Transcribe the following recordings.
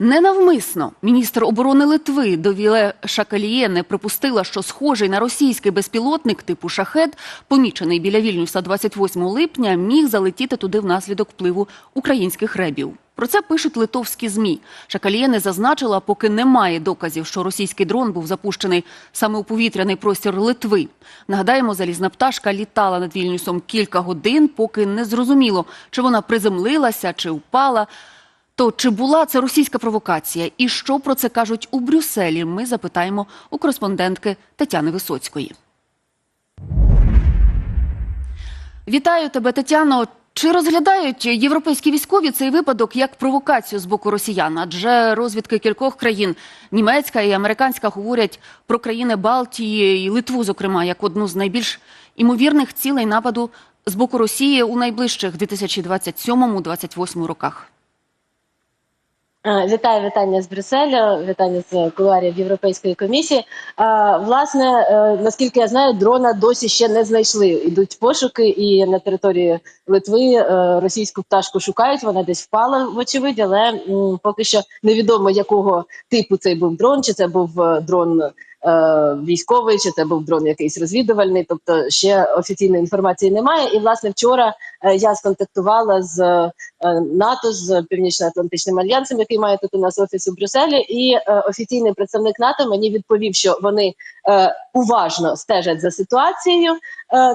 Ненавмисно міністр оборони Литви Довіле Шакаліє не припустила, що схожий на російський безпілотник типу шахет, помічений біля Вільнюса 28 липня, міг залетіти туди внаслідок впливу українських ребів. Про це пишуть литовські змі. Шакаліє не зазначила, поки немає доказів, що російський дрон був запущений саме у повітряний простір Литви. Нагадаємо, залізна пташка літала над Вільнюсом кілька годин, поки не зрозуміло, чи вона приземлилася, чи впала. То чи була це російська провокація, і що про це кажуть у Брюсселі? Ми запитаємо у кореспондентки Тетяни Висоцької. Вітаю тебе, Тетяно. Чи розглядають європейські військові цей випадок як провокацію з боку росіян? Адже розвідки кількох країн німецька і американська говорять про країни Балтії і Литву, зокрема, як одну з найбільш імовірних цілей нападу з боку Росії у найближчих 2027-2028 роках. Вітаю вітання з Брюсселя, вітання з кулуарів Європейської комісії. Власне, е, наскільки я знаю, дрона досі ще не знайшли. Йдуть пошуки, і на території Литви е, російську пташку шукають. Вона десь впала, вочевидь, але поки що невідомо якого типу цей був дрон, чи це був е, дрон. е, Військовий, чи це був дрон якийсь розвідувальний, тобто ще офіційної інформації немає. І власне вчора я сконтактувала з НАТО з Північно-Атлантичним альянсом, який має тут у нас офіс у Брюсселі, і офіційний представник НАТО мені відповів, що вони уважно стежать за ситуацією.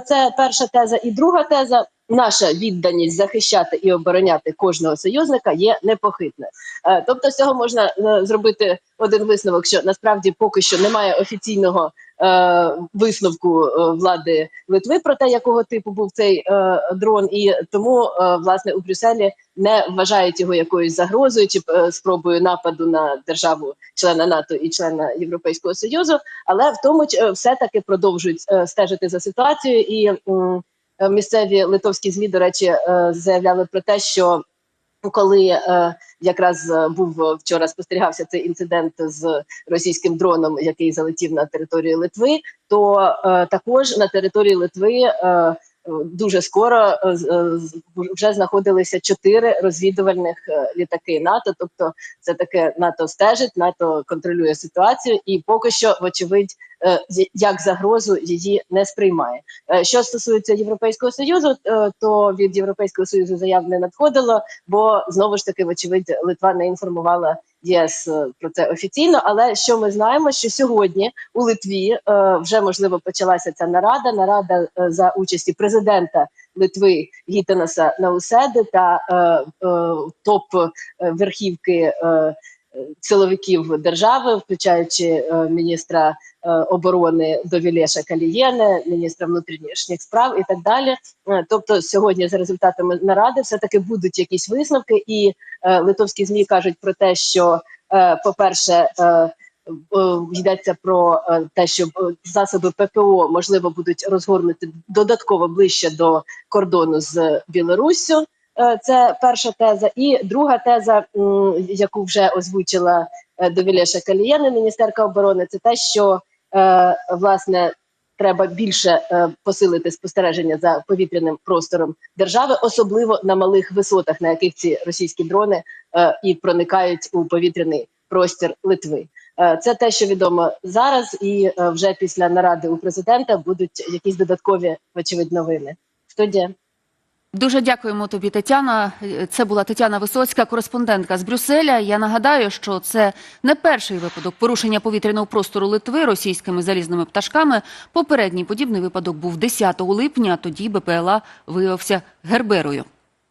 Це перша теза. І друга теза. Наша відданість захищати і обороняти кожного союзника є непохитною. Е, Тобто, з цього можна е, зробити один висновок, що насправді поки що немає офіційного е, висновку е, влади Литви про те, якого типу був цей е, дрон, і тому е, власне у Брюсселі не вважають його якоюсь загрозою чи спробою нападу на державу члена НАТО і члена Європейського союзу, але в тому все таки продовжують стежити за ситуацією і. е, Місцеві литовські змі, до речі, е, заявляли про те, що коли е, якраз е, був е, вчора спостерігався цей інцидент з російським дроном, який залетів на територію Литви, то е, також на території Литви е, дуже скоро е, е, вже знаходилися чотири розвідувальних е, літаки НАТО. Тобто, це таке НАТО стежить, НАТО контролює ситуацію, і поки що, вочевидь, е, як загрозу її не сприймає. Е, Що стосується Європейського союзу, е, то від Європейського союзу заяв не надходило, бо знову ж таки, вочевидь, Литва не інформувала ЄС е, про це офіційно. Але що ми знаємо, що сьогодні у Литві е, вже можливо почалася ця нарада. Нарада е, за участі президента Литви Гітанаса Науседи та е, е, топ е, верхівки. е, Силовиків держави, включаючи е, міністра е, оборони Довілєша Калієне, міністра внутрішніх справ і так далі. Е, Тобто, сьогодні за результатами наради все таки будуть якісь висновки, і литовські змі кажуть про те, що, е, по-перше, е, е, йдеться про те, що засоби ППО можливо будуть розгорнути додатково ближче до кордону з Білоруссю. Е, Це перша теза, і друга теза, яку вже озвучила е, Довілєша Калієна, міністерка оборони, це те, що е, власне треба більше посилити спостереження за повітряним простором держави, особливо на малих висотах, на яких ці російські дрони і проникають у повітряний простір Литви. Це те, що відомо зараз, і вже після наради у президента будуть якісь додаткові вочевидь новини. Студія. Дуже дякуємо тобі, Тетяна. Це була Тетяна Висоцька, кореспондентка з Брюсселя. Я нагадаю, що це не перший випадок порушення повітряного простору Литви російськими залізними пташками. Попередній подібний випадок був 10 липня. Тоді БПЛА виявився Герберою.